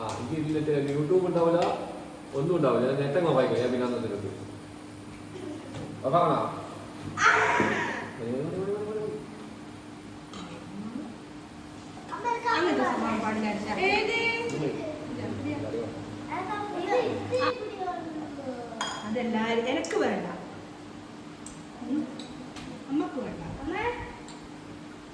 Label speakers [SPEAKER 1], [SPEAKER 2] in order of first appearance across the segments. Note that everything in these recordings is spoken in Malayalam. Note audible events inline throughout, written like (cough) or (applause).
[SPEAKER 1] ആ
[SPEAKER 2] യൂട്യൂബ് ഉണ്ടാവില്ല ഒന്നും ഉണ്ടാവില്ല. നെറ്റങ്ങ വായിക്കാം. ഞാൻ പിന്നെ അന്നത്തെ പറഞ്ഞ?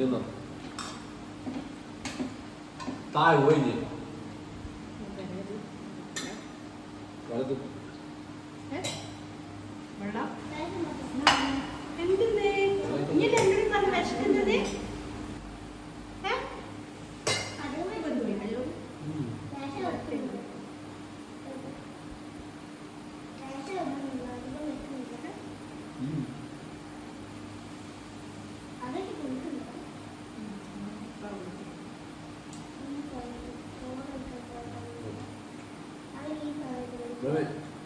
[SPEAKER 3] 领导
[SPEAKER 1] 答应
[SPEAKER 3] 我一
[SPEAKER 1] 点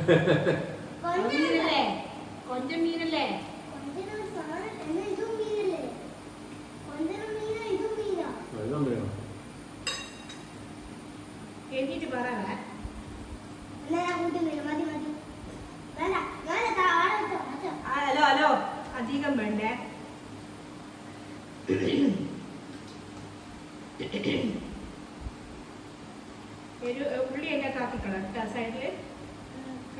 [SPEAKER 1] (laughs) മീനല്ലേ? കൊഞ്ച മീനല്ലേ?
[SPEAKER 2] വെള്ളം വേണോ.
[SPEAKER 1] എഴുതിയിട്ട് പറയാ ഹലോ ഹലോ. അധികം വേണ്ടേ? (coughs) ഒരു ഉള്ളി എന്നെ കാത്തിക്കളാം സൈഡിൽ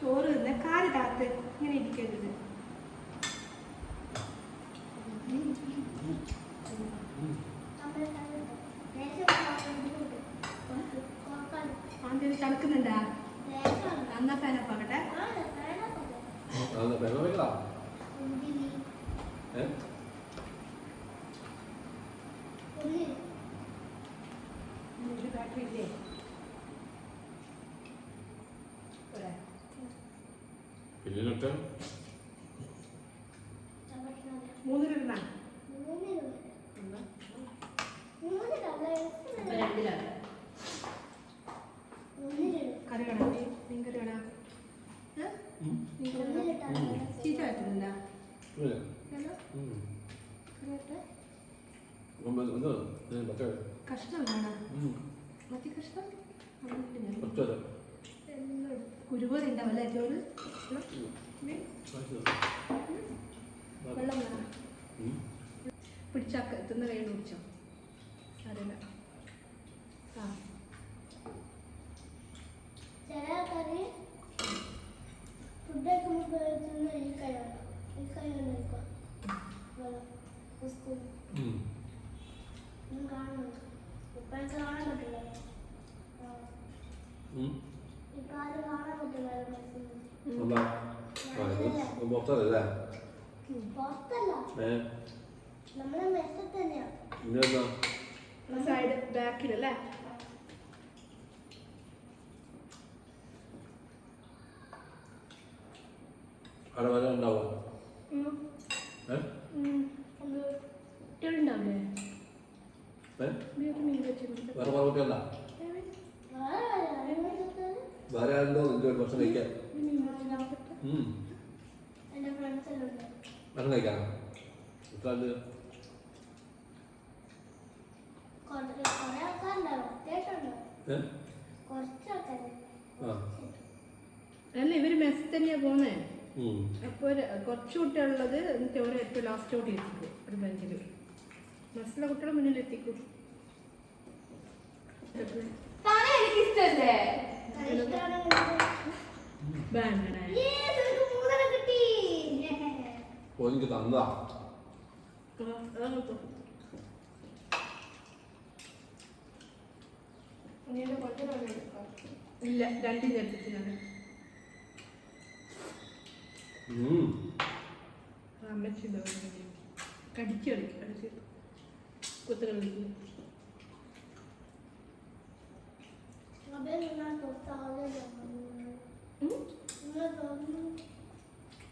[SPEAKER 1] ചോറ് കാര് താത്ത്. ഇങ്ങനെ ഇരിക്കരുത്. ആന്റി തണുക്കുന്നുണ്ടാ? അന്ന
[SPEAKER 2] ഫാനപ്പ്
[SPEAKER 1] ആകട്ടെ ബാറ്ററി ഇല്ലേ?
[SPEAKER 3] പിന്നെ ഞാൻ പച്ചത്
[SPEAKER 2] എല്ലാം കുരുപോലെ ഉണ്ടാവല്ലേ ചോറ്? വെള്ളം. പിടിച്ചാക്ക എത്തുന്ന കൈ കുടിച്ചോ? അറിയില്ല.
[SPEAKER 3] പുറത്തല്ലേ?
[SPEAKER 2] സൈഡ് ബാക്കിലല്ലേ
[SPEAKER 3] അവിടെ വല്ല ഉണ്ടാവും? ഏ?
[SPEAKER 2] കുട്ടികളുണ്ടാവില്ലേ?
[SPEAKER 3] വേറെ കുട്ടിയല്ല വേറെ ആരുണ്ടോ? നിന്റെ ഭക്ഷണം കഴിക്കാൻ. ഭക്ഷണം കഴിക്കാനോ? എത്ര
[SPEAKER 2] അല്ല ഇവർ മെസ് തന്നെയാ പോന്നേ
[SPEAKER 3] അപ്പൊ
[SPEAKER 2] കുറച്ചു ഒരു കുറച്ച് കുട്ടികളുള്ളത് എന്നിട്ട് ഒരു ഏറ്റവും ലാസ്റ്റ് കൂട്ടി ഒരു ബെഞ്ചിൽ മെസ്സിലെ കുട്ടികളെ മുന്നിൽ എത്തിക്കും.
[SPEAKER 3] എനിക്ക് തന്നതാ.
[SPEAKER 2] ഇല്ല രണ്ടും ചേർത്തിട്ടാണ്
[SPEAKER 3] ഉം.
[SPEAKER 2] അമ്മച്ചി കടിച്ചു കളിക്കും കടിച്ച് കുത്തു കളിക്കും
[SPEAKER 1] അതെ നിങ്ങൾ തൊട്ടാതെ നിങ്ങൾ തോന്നുന്നു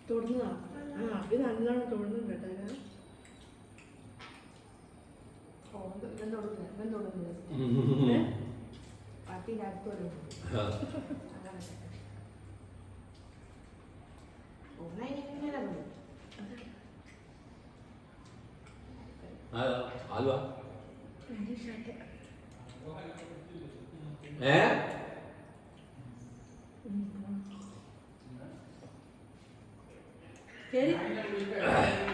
[SPEAKER 2] തൊടുന്നതാ ആ ഇത് നല്ലോണം തൊടുന്നുണ്ട് കേട്ടോ ഞാൻ തൊടുന്നില്ല.
[SPEAKER 3] ഉം.
[SPEAKER 2] പട്ടിന്റെ
[SPEAKER 3] 哎，啥子？哎？
[SPEAKER 2] 别。(laughs)